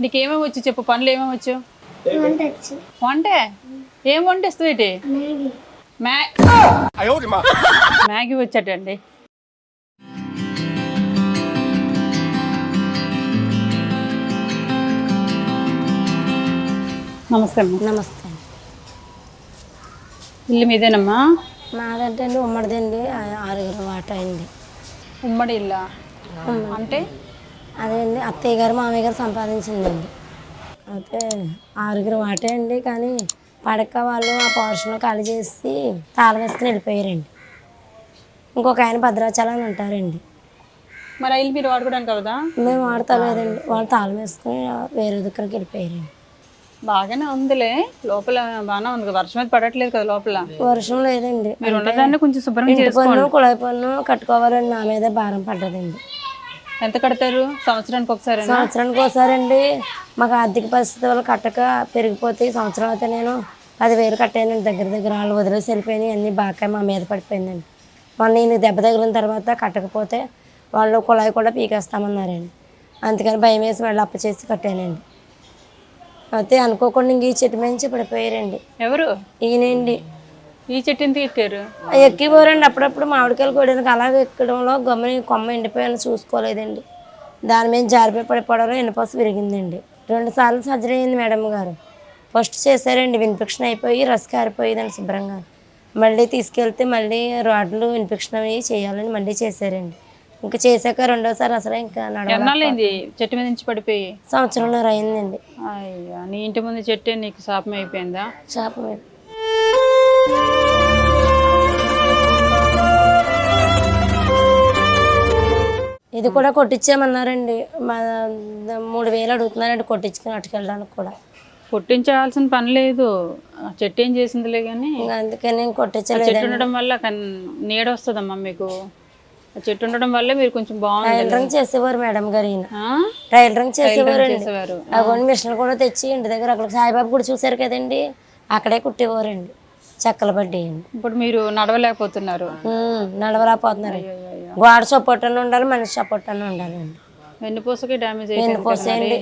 నీకేమేమి వచ్చు చెప్పు పనులు ఏమేమి వచ్చు? వంట వంటే? ఏం వంటేస్తావు ఏంటి మ్యాగీ. మ్యా మ్యాగీ వచ్చాటండి నమస్తే అమ్మా. నమస్తే. ఇల్లు మీదేనమ్మా? మాదంటే అండి ఉమ్మడిదండి ఆ- ఆరుగురు వాట అయింది ఉమ్మడి ఇల్లా? అంటే? అదే అండి. అత్తయ్య గారు మామయ్య గారు సంపాదించిందండి. అయితే ఆరుగురు వాటే అండి కానీ పడక వాళ్ళు ఆ పోర్షన్ ఖాళీ చేసి తాళం వేసుకుని వెళ్ళిపోయారండి. ఇంకొక ఆయన భద్రాచలం ఉంటారండి. మరి ఇల్లు మీరు వాడుకోవడానికి కదా మేము వాడతలేదండి వాళ్ళు తాళం వేసుకుని వేరే దగ్గరికి వెళ్ళిపోయారండి. బాగానే ఉందిలే. లోపల బాగానే ఉంది. వర్షం అయితే పడట్లేదు కదా లోపల. వర్షం లేదండి. మీరు ఉన్నదాన్ని కొంచెం శుభ్రం చేసుకోండి. కుళాయి పన్ను కట్టుకోవాలని నా మీద భారం పడ్డదండి. ఎంత కడతారు? సంవత్సరానికి ఒకసారి సంవత్సరానికి ఒకసారండి. మాకు ఆర్థిక పరిస్థితి వల్ల కట్టక పెరిగిపోతే సంవత్సరం అయితే నేను పదివేలు కట్టానండి. దగ్గర దగ్గర వాళ్ళు వదిలేసి వెళ్ళిపోయినాయి అన్నీ బాగా మా మీద పడిపోయిందండి. మొన్న నేను దెబ్బ తగిలిన తర్వాత కట్టకపోతే వాళ్ళు కుళాయి కూడా పీకేస్తామన్నారండి. అందుకని భయం వేసి మళ్ళీ అప్పు చేసి కట్టానండి. అయితే అనుకోకుండా ఇంక ఈ చెట్టు మించి పడిపోయారండి. ఎవరు? ఈయనండి. ఈ చెట్టు ఎందుకు ఎక్కారు ఎక్కిపోరండి. అప్పుడప్పుడు మామిడికాయలు కొయ్యడానికి అలాగే ఎక్కడంలో గమ్మని కొమ్మ ఎండిపోయాను చూసుకోలేదండి. దాని మీద జారిపోయి పడిపోవడంలో ఎన్నిపోస విరిగిందండి. రెండు సార్లు సర్జరీ అయింది మేడం గారు. ఫస్ట్ చేశారండి. ఇన్ఫెక్షన్ అయిపోయి రస కారిపోయిందండి శుభ్రంగా. మళ్ళీ తీసుకెళ్తే మళ్ళీ రాడ్లు ఇన్ఫెక్షన్ అవి చేయాలని మళ్ళీ చేశారండి. ఇంకా చేశాక రెండోసారి అసలు ఇంకా నడవ ఎన్నాళ్ళైంది చెట్టు మీద నుంచి పడిపోయి? సంవత్సరంన్నర అయిందండి. అయ్యా నీ ఇంటి ముందు చెట్టే నీకు శాపం అయిపోయిందా చేప మీద ఇది కూడా కొట్టించామన్నారండి మా మూడు వేలు అడుగుతున్నారండి కొట్టించుకుని అట్టుకెళ్ళడానికి కూడా. పుట్టించాల్సిన పని లేదు. ఆ చెట్టు ఏం చేసిందిలే కానీ అందుకని నేను చెట్టు కొట్టించలేదు ఉండడం వల్ల కన్- నీడ వస్తుందమ్మా మీకు. ఆ చెట్టు ఉండడం వల్లే మీరు కొంచెం బాగుంది టైలరింగ్ చేసేవారు మేడం గారు ఈయన. ఆ? టైలరింగ్ చేసేవారండి. చేసేవారు. అవ్వండి మిషన్ కూడా తెచ్చి ఇంటి దగ్గర అక్కడ సాయిబాబు కూడా చూసారు కదండి. అక్కడే కుట్టేవారండి. చెక్కల బడ్డీ ఇప్పుడు మీరు నడవలేకపోతున్నారు. నడవలేకపోతున్నారండి గోడ సపోర్ట్ అని ఉండాలి మనిషి సపోర్ట్ అని ఉండాలండి వెన్నుపూసకి డ్యామేజ్ కదా పోసేయండి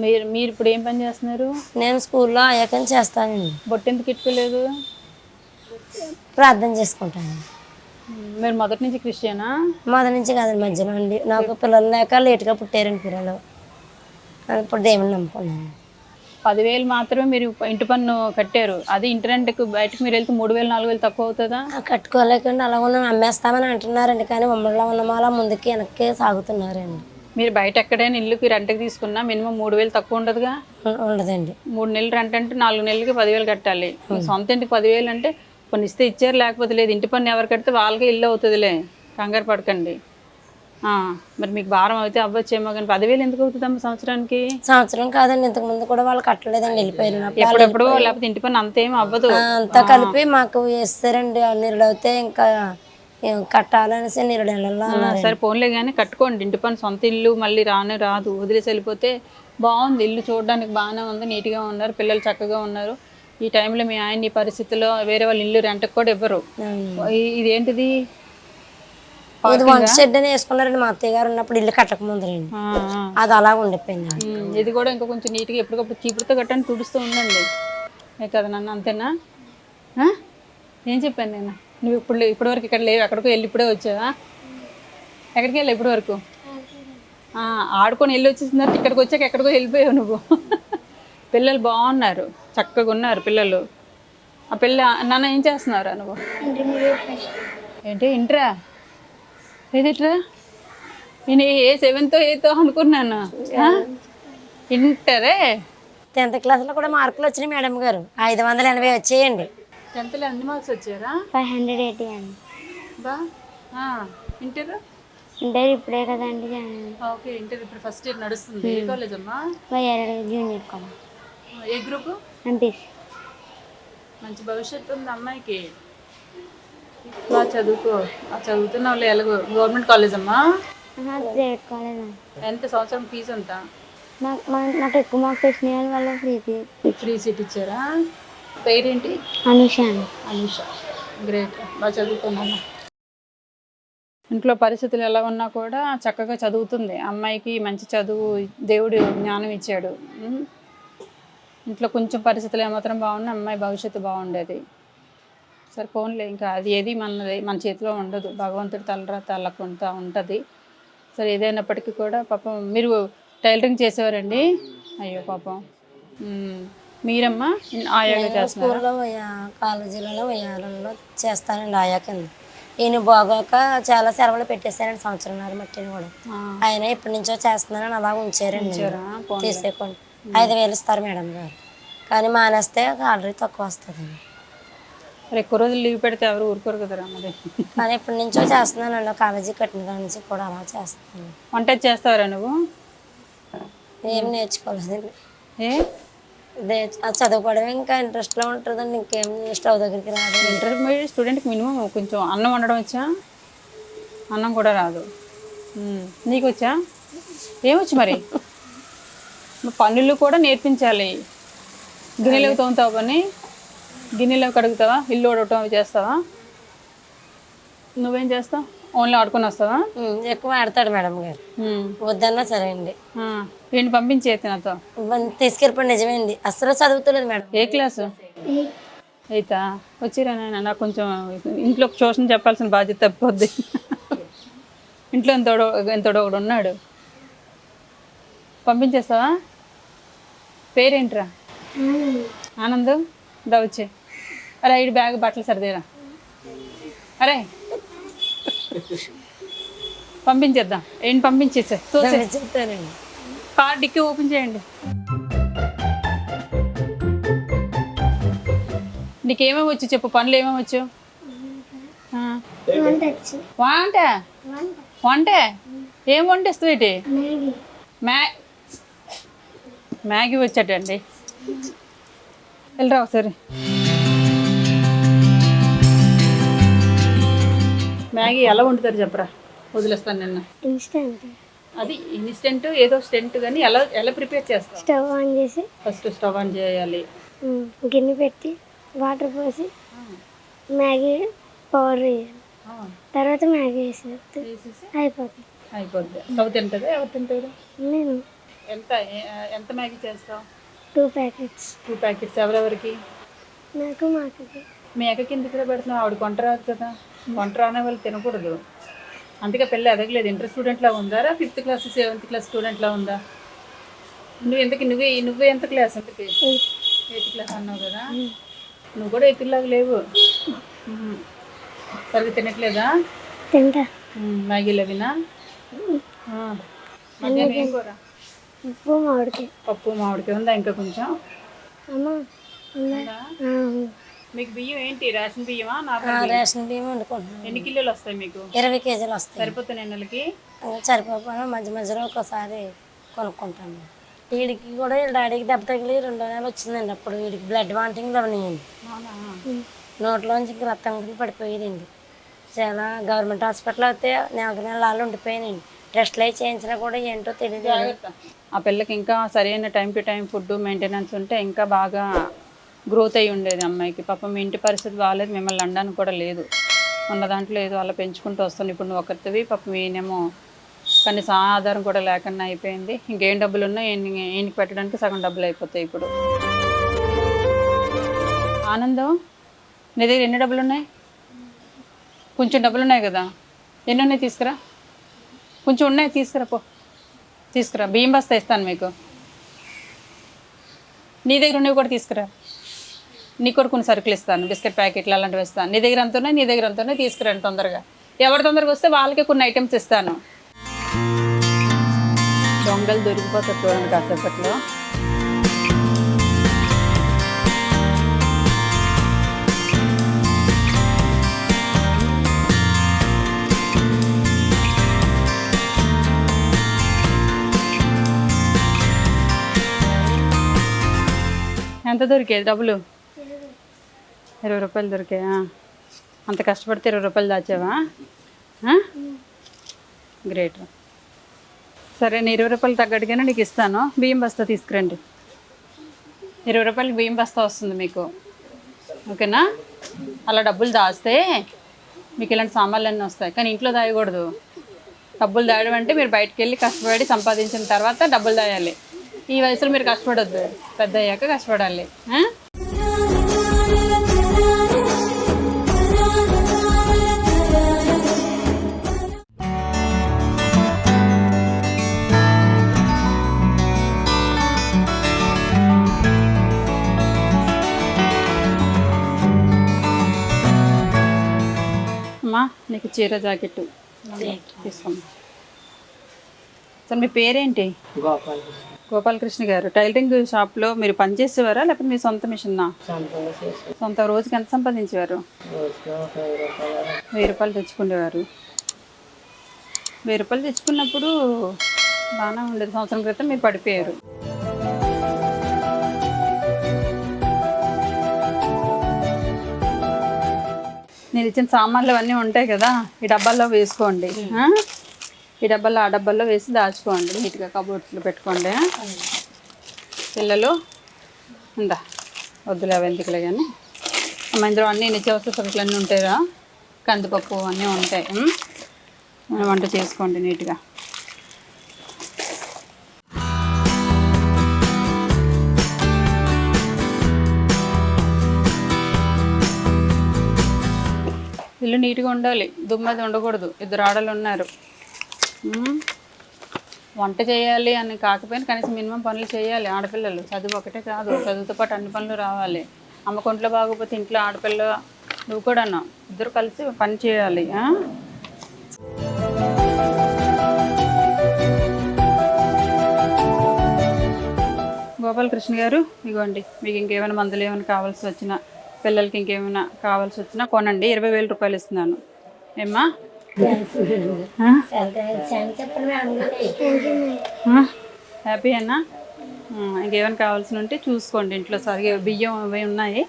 మరి. మీరు ఇప్పుడు ఏం పని చేస్తున్నారు? నేను స్కూల్లో అయ్యాకం చేస్తానండి. బొట్టు ఎందుకు ఇట్టుకోలేదు ప్రార్థన చేసుకుంటాను. మీరు మొదటి నుంచి క్రిస్టియనా? మొదటి నుంచి కాదండి మధ్యలో అండి. నాకు పిల్లలు లేక లేట్గా పుట్టారండి పిల్లలు. ఇప్పుడు దేవుని నమ్ముకున్నాను. పదివేలు మాత్రమే మీరు ఇంటి పన్ను కట్టారు. అది ఇంటి రెంట్కి బయటకు మీరు వెళ్తే మూడు వేలు నాలుగు వేలు తక్కువ అవుతుందా? కట్టుకోలేకండి అలా ఉన్న అమ్మేస్తామని అంటున్నారండి. కానీ ఉమ్మడిలో ఉన్న మాల ముందుకి వెనక్కి సాగుతున్నారండి. మీరు బయట ఎక్కడైనా ఇల్లుకి రెంట్కి తీసుకున్నా మినిమం మూడు వేలు తక్కువ ఉండదుగా? ఉండదండి. మూడు నెలలు రెంట్ అంటే నాలుగు నెలలకి పదివేలు కట్టాలి. సొంత ఇంటికి పదివేలు అంటే కొన్ని ఇస్తే ఇచ్చారు లేకపోతే లేదు. ఇంటి పన్ను ఎవరు కడితే వాళ్ళకే ఇల్లు అవుతుందిలే. కంగారు పడకండి. మరి మీకు భారం అయితే అవ్వచ్చేమో కానీ పదివేలు ఎందుకు అవుతుందమ్మా సంవత్సరానికి? సంవత్సరం కాదండి ఇంతకు ముందు కూడా వాళ్ళు కట్టలేదండి వెళ్ళిపోయారు. ఎప్పుడెప్పుడు లేకపోతే ఇంటి పన్ను అంతేం అవ్వదు. అంతా కలిపి మాకు వేస్తారండి నిరుడవుతే ఇంకా కట్టాలనేసి నిరుడు నెలల్లో అన్నారు సరే ఫోన్లే కానీ కట్టుకోండి ఇంటి పని సొంత ఇల్లు మళ్ళీ రానే రాదు వదిలేసి వెళ్ళిపోతే బాగుంది ఇల్లు చూడడానికి బాగానే ఉంది నీట్గా ఉన్నారు పిల్లలు చక్కగా ఉన్నారు. ఈ టైంలో మీ ఆయన ఈ పరిస్థితిలో వేరే వాళ్ళ ఇల్లు రెంట్కి కూడా ఇవ్వరు. ఇదేంటిది? ఇది వంట షెడ్ అని వేసుకున్నారండి మా అత్తయ్య గారు ఉన్నప్పుడు ఇల్లు కట్టక ముందరండి. అది అలా ఉండిపోయింది ఇది కూడా ఇంకా కొంచెం నీట్గా ఎప్పటికప్పుడు చీపురుతో కట్టని తుడుస్తూ ఉండండి. కదా నన్ను అంతేనా? ఆ? ఏం చెప్పాను నేను? నువ్వు ఇప్పుడు ఇప్పటి వరకు ఇక్కడ లేవు ఎక్కడికో వెళ్ళి ఇప్పుడే వచ్చావా? ఎక్కడికి వెళ్ళి ఇప్పటి వరకు? ఆ, ఆడుకొని వెళ్ళి వచ్చేసిన తర్వాత ఇక్కడికి వచ్చాక ఎక్కడికో వెళ్ళిపోయావు నువ్వు. పిల్లలు బాగున్నారు చక్కగా ఉన్నారు పిల్లలు. ఆ పిల్ల నాన్న ఏం చేస్తున్నారా నువ్వు? ఏంటి ఇంటరా? ఏదిట్రా నేను ఏ సెవెంత్ ఎయిత్ అనుకున్నాను? ఇంటరే? టెన్త్ క్లాస్లో కూడా మార్కులు వచ్చినాయి మేడం గారు. ఐదు వందల ఎనభై వచ్చేయండి. టెన్త్లో ఎన్ని మార్క్స్ వచ్చారా ఫైవ్ హండ్రెడ్ ఎయిటీ అండి. బా. ఇంటర్? ఇంటర్ ఇప్పుడే కదండి. ఓకే ఇంటర్ ఇప్పుడు ఫస్ట్ ఇయర్ నడుస్తుంది. ఏ కాలేజ్ అమ్మా? జూనియర్ కాలేజ్ ఏ గ్రూప్ ఎంపీసీ మంచి భవిష్యత్తు ఉంది అమ్మాయికి. బాగా చదువుకో. ఆ చదువుతున్న వాళ్ళు ఎలాగో గవర్నమెంట్ కాలేజ్ అమ్మా? ప్రైవేట్ కాలేజ్ అండి ఎంత సంవత్సరం ఫీజు ఎంత? నాకు ఎక్కువ మార్క్స్ వచ్చినాయి వాళ్ళ ఫ్రీ ఫ్రీ సీట్ ఇచ్చారా? పేరేంటి? అనుష అనుష. గ్రేట్. బాగా చదువుకున్నాను ఇంట్లో పరిస్థితులు ఎలా ఉన్నా కూడా చక్కగా చదువుతుంది. అమ్మాయికి మంచి చదువు దేవుడు జ్ఞానం ఇచ్చాడు. ఇంట్లో కొంచెం పరిస్థితులు ఏమాత్రం బాగున్నా అమ్మాయి భవిష్యత్తు బాగుండేది. సరే ఫోన్లే ఇంకా అది ఏది మనది మన చేతిలో ఉండదు. భగవంతుడి తలరా తల్లకుంటా ఉంటుంది. సరే ఏదైనప్పటికీ కూడా పాపం మీరు టైలరింగ్ చేసేవారండి? అయ్యో పాపం. మీరమ్మా ఆయాగా చేస్తున్నారు? స్కూల్లో కాలేజీలలో వయ్యాలలో చేస్తానండి ఆయా కింద ఈయన బాగోక చాలా సెలవులు పెట్టేశారండి సంవత్సరంన్నర మట్టిని కూడా. ఆయన ఎప్పటి నుంచో చేస్తున్నానని అలా ఉంచారండి. తీసేయకుండా. ఐదు వేలు ఇస్తారు మేడం గారు. కానీ మానేస్తే ఆల్రెడీ తక్కువ వస్తుందండి. మరి ఎక్కువ రోజులు లీవ్ పెడితే ఎవరు ఊరుకోరు కదరా మరి కానీ ఎప్పటి నుంచో చేస్తున్నానండి కాలేజీ కట్టిన కాడ నుంచి కూడా అలా చేస్తున్నాను. వంట చేస్తావరా నువ్వు? ఏం నేర్చుకోలేదండి ఏ? ఇదే ఆ చదువుకోవడం ఇంకా ఇంట్రెస్ట్లో ఉంటుందండి. ఇంకేం స్టవ్ దగ్గరికి రాదు. ఇంటర్మీడియట్ స్టూడెంట్కి మినిమం కొంచెం అన్నం వండడం వచ్చా? అన్నం కూడా రాదు. ఉమ్. నీకు వచ్చా? ఏమొచ్చు మరి మరి? పనులు కూడా నేర్పించాలి. గిన్నెలు తోముతావా పని? గిన్నెలు కడుగుతావా? ఇల్లు ఉడవటం అవి చేస్తావా? నువ్వేం చేస్తావు? ఓన్లీ ఆడుకొని వస్తావా? ఎక్కువ ఆడతాడు మేడం గారు. వద్దన్నా సరే అండి. ఏంటి పంపించేది నాతో తీసుకెళ్ళిపోయి నిజమేండి అస్సలు చదువుతలేదు మేడం. ఏ క్లాసు? అయితా వచ్చిరా నాయన నాకు కొంచెం ఇంట్లో ట్యూషన్ చెప్పాల్సిన బాధ్యత తప్పిపోద్ది. ఇంట్లో ఎంతోడో ఎంతోడో ఒకడు ఉన్నాడు. పంపించేస్తావా? పేరేంట్రా? ఆనంద్? దా వచ్చే. అరే ఐదు బ్యాగ్ బట్టలు సర్దేరా. అరే. పంపించేద్దాం. ఏంటి పంపించేసా? చెప్తానండి. కార్ డిక్కీ ఓపెన్ చేయండి. నీకేమేమి వచ్చు చెప్పు? పనులు ఏమేమి వచ్చు? ఆ. వంట. వంట? ఏం వంటేస్తావు ఏంటి మ్యా మ్యాగీ వచ్చాటండి వెళ్ళరా ఒకసారి మ్యాగీ ఎలా వండుతారు చెప్పరా వదిలేస్తాను నిన్న. ఇన్స్టెంట్ అది ఇన్స్టెంట్ ఏదో స్టెంట్ కానీ ఎలా ఎలా ప్రిపేర్ చేస్తావు? స్టవ్ ఆన్ చేసి. ఫస్ట్ స్టవ్ ఆన్ చేయాలి. గిన్నె పెట్టి వాటర్ పోసి మ్యాగీ పౌడర్ వేయాలి. తర్వాత మ్యాగీ వేసేసి అయిపోతుంది అయిపోద్ది. స్టవ్ తింటుందా? ఎవరు తింటారు? నేను. ఎంత ఎంత మ్యాగీ చేస్తావు? Two packets. టూ ప్యాకెట్స్ ఎవరెవరికి? నాకు మాకు మీ అక్కకి ఎందుకు పెడుతున్నావు? ఆవిడ కొంట రాదు కదా. వంట రానే వాళ్ళు తినకూడదు. అందుకే పిల్ల ఎదగలేదు ఇంటర్ స్టూడెంట్లా ఉందారా ఫిఫ్త్ క్లాస్ సెవెంత్ క్లాస్ స్టూడెంట్లా ఉందా? నువ్వు ఎందుకు నువ్వే నువ్వే ఎంత క్లాస్ ఎందుకు ఎయిత్. క్లాస్ అన్నావు కదా? నువ్వు కూడా ఎయిత్ లాగా లేవు. సరిగ్గా తినట్లేదా? తింటా. మ్యాగీలు అవినా. మధ్యాహ్నం ఏం కూర? ఉప్పు మామిడికి పప్పు మామిడికాయ ఉందా ఇంకా కొంచెం. మీకు బియ్యం ఏంటి? రేషన్ బియ్యమా? రేషన్ బియ్యం వండుకుంటున్నాను. ఎన్ని కిలోలు వస్తాయి మీకు? ఇరవై కేజీలు వస్తాయి. సరిపోతున్నాయి నెలకి సరిపోకపోయినా మధ్య మధ్యలో ఒకసారి కొనుక్కుంటాను. వీడికి కూడా వీళ్ళ డాడీకి దెబ్బ తగిలి రెండో నెలలు వచ్చిందండి అప్పుడు వీడికి. బ్లడ్ వాంటింగ్లో ఉన్నాయండి. నోట్లోంచి ఇంక రక్తం పడిపోయేదండి. చాలా గవర్నమెంట్ హాస్పిటల్ అయితే నెలకు నెలలు ఉండిపోయానండి టెస్ట్లు అవి చేయించినా కూడా ఏంటో తెలియదు ఆ పిల్లకి ఇంకా సరైన time to time food maintenance ఉంటే ఇంకా బాగా గ్రోత్ అయి ఉండేది అమ్మాయికి. పాపం మీ ఇంటి పరిస్థితి బాగాలేదు మిమ్మల్ని అనడానికి కూడా లేదు. ఉన్న దాంట్లో ఏదో అలా పెంచుకుంటూ వస్తాను ఇప్పుడు నువ్వు ఒకరివి పాపం ఈయనేమో కనీసం ఆధారం కూడా లేకుండా అయిపోయింది. ఇంకేం డబ్బులు ఉన్నా ఈయనకి పెట్టడానికి సగం డబ్బులు అయిపోతాయి ఇప్పుడు. ఆనందం నీ దగ్గర ఎన్ని డబ్బులు ఉన్నాయి? కొంచెం డబ్బులు ఉన్నాయి కదా. ఎన్ని ఉన్నాయి తీసుకురా? కొంచెం ఉన్నాయి తీసుకురా పో. తీసుకురా బియ్యం బస్తా ఇస్తాను మీకు. నీ దగ్గర ఉన్నవి కూడా తీసుకురా. నీ కూడా కొన్ని సరుకులు ఇస్తాను బిస్కెట్ ప్యాకెట్లు అలాంటివి ఇస్తాను. నీ దగ్గర అంతా నీ దగ్గర అంతా తీసుకురండి తొందరగా. ఎవరు తొందరగా వస్తే వాళ్ళకి కొన్ని ఐటమ్స్ ఇస్తాను. దొంగలు దొరికిపోతారు చూడండి కాసేపట్లో. ఎంత దొరికేది డబ్బులు? ఇరవై రూపాయలు దొరికాయా? అంత కష్టపడితే ఇరవై రూపాయలు దాచావా? గ్రేట్. సరే నేను ఇరవై రూపాయలు తగ్గట్టుగానే నీకు ఇస్తాను. బియ్యం బస్తా తీసుకురండి. ఇరవై రూపాయలకి బియ్యం బస్తా వస్తుంది మీకు. ఓకేనా? అలా డబ్బులు దాస్తే మీకు ఇలాంటి సామాన్లు అన్నీ వస్తాయి. కానీ ఇంట్లో దాయకూడదు. డబ్బులు దాయడం అంటే మీరు బయటకు వెళ్ళి కష్టపడి సంపాదించిన తర్వాత డబ్బులు దాయాలి. ఈ వయసులో మీరు కష్టపడొద్దు. పెద్ద అయ్యాక కష్టపడాలి? అమ్మా నీకు చీర జాకెట్ తీసుకోమ్మా. సార్ మీ పేరేంటి? గోపాల్ గోపాలకృష్ణ గారు. టైలరింగ్ షాప్లో మీరు పనిచేసేవారా? లేకపోతే మీ సొంత మిషన్నా సొంత రోజుకి ఎంత సంపాదించేవారు? వెయ్యి రూపాయలు తెచ్చుకునేవారు వెయ్యి రూపాయలు తెచ్చుకున్నప్పుడు బాగానే ఉండేది. సంవత్సరం క్రితం మీరు పడిపోయారు. నేను ఇచ్చిన సామాన్లు అవన్నీ ఉంటాయి కదా ఈ డబ్బాల్లో వేసుకోండి? ఈ డబ్బాలో ఆ డబ్బాల్లో వేసి దాచుకోండి. నీట్గా కబోర్డ్స్లో పెట్టుకోండి. పిల్లలు ఉందా? వద్దులే అవి ఎందుకులే కానీ అమ్మ ఇందులో అన్ని నిత్యావసర సరుకులు అన్నీ ఉంటాయిరా? కందిపప్పు అన్నీ ఉంటాయి. వంట చేసుకోండి నీట్గా. ఇల్లు నీట్గా ఉండాలి. దుమ్మది ఉండకూడదు. ఇద్దరు ఆడలు ఉన్నారు. వంట చేయాలి అని కాకపోయినా కనీసం మినిమం పనులు చేయాలి ఆడపిల్లలు. చదువు ఒకటే కాదు చదువుతో పాటు అన్ని పనులు రావాలి. అమ్మ కొంట్లో బాగోపోతే ఇంట్లో ఆడపిల్ల నువ్వు కూడా అన్నావు ఇద్దరు కలిసి పని చేయాలి గోపాలకృష్ణ గారు ఇగోండి మీకు ఇంకేమైనా మందులు ఏమైనా కావాల్సి వచ్చినా పిల్లలకి ఇంకేమైనా కావాల్సి వచ్చినా కొనండి. ఇరవై వేల రూపాయలు ఇస్తున్నాను. ఏమ్మా? హ్యాపీ అన్నా? ఇంకేమైనా కావాల్సి ఉంటే చూసుకోండి ఇంట్లో సరిగా బియ్యం అవి ఉన్నాయి.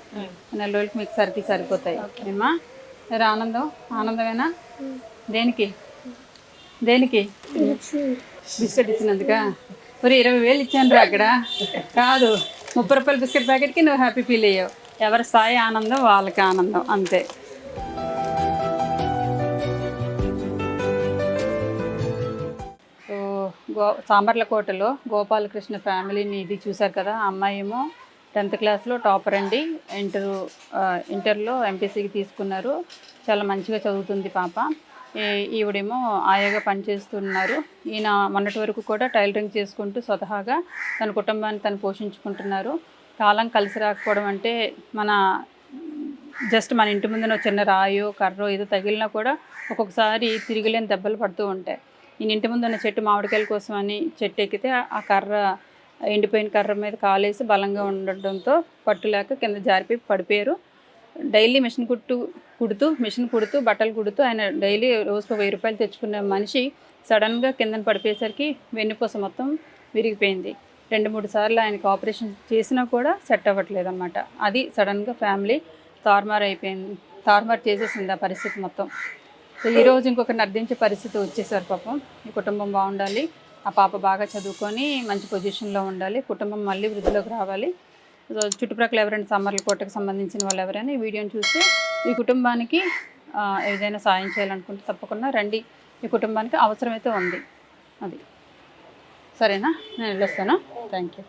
నెల రోజులకి మీకు సరికి సరిపోతాయి. సరే ఆనందం. ఆనందమేనా? దేనికి? దేనికి? బిస్కెట్ ఇచ్చినందుక? మరి ఇరవై వేలు ఇచ్చాను రా అక్కడ. కాదు ముప్పై రూపాయల బిస్కెట్ ప్యాకెట్కి నువ్వు హ్యాపీ ఫీల్ అయ్యావు. ఎవరి స్థాయి ఆనందం వాళ్ళకి ఆనందం అంతే. గో సామర్లకోటలో గోపాలకృష్ణ ఫ్యామిలీని ఇది చూశారు కదా అమ్మాయి ఏమో టెన్త్ క్లాస్లో టాపర్ అండి. ఇంటర్ ఇంటర్లో ఎంపీసీకి తీసుకున్నారు. చాలా మంచిగా చదువుతుంది పాప. ఈ- ఈవిడేమో ఆయాగా పనిచేస్తున్నారు ఈయన మొన్నటి వరకు కూడా టైలరింగ్ చేసుకుంటూ స్వతహాగా తన కుటుంబాన్ని తను పోషించుకుంటున్నారు. కాలం కలిసి రాకపోవడం అంటే మన జస్ట్ మన ఇంటి ముందున చిన్న రాయో కర్రో ఏదో తగిలినా కూడా ఒక్కొక్కసారి తిరిగిలేని దెబ్బలు పడుతూ ఉంటాయి. నేను ఇంటి ముందు ఉన్న చెట్టు మామిడికాయల కోసం అని చెట్టు ఎక్కితే ఆ- ఆ కర్ర ఎండిపోయిన కర్ర మీద కాలేసి బలంగా ఉండడంతో పట్టులేక కింద జారిపోయి పడిపోయారు. డైలీ మిషన్ కుట్టు కుడుతూ మిషన్ కుడుతూ బట్టలు కుడుతూ ఆయన డైలీ రోజుకు వెయ్యి రూపాయలు తెచ్చుకునే మనిషి సడన్గా కిందన పడిపోయేసరికి వెన్నుపూస మొత్తం విరిగిపోయింది. రెండు మూడు సార్లు ఆయనకి ఆపరేషన్ చేసినా కూడా సెట్ అవ్వట్లేదు అనమాట అది సడన్గా ఫ్యామిలీ తారుమారు అయిపోయింది తారుమారు చేసేసింది ఆ పరిస్థితి మొత్తం. సో ఈ రోజు ఇంకొకరిని అర్థించే పరిస్థితి వచ్చేసారు పాపం. ఈ కుటుంబం బాగుండాలి. ఆ పాప బాగా చదువుకొని మంచి పొజిషన్లో ఉండాలి. కుటుంబం మళ్ళీ వృద్ధిలోకి రావాలి. సో చుట్టుప్రక్కల ఎవరైనా సమ్మర్ల కోటకు సంబంధించిన వాళ్ళు ఎవరైనా ఈ వీడియోని చూసి ఈ కుటుంబానికి ఏదైనా సాయం చేయాలనుకుంటే తప్పకుండా రండి. ఈ కుటుంబానికి అవసరమైతే ఉంది. అది. సరేనా? నేను వెళ్ళొస్తాను. Thank you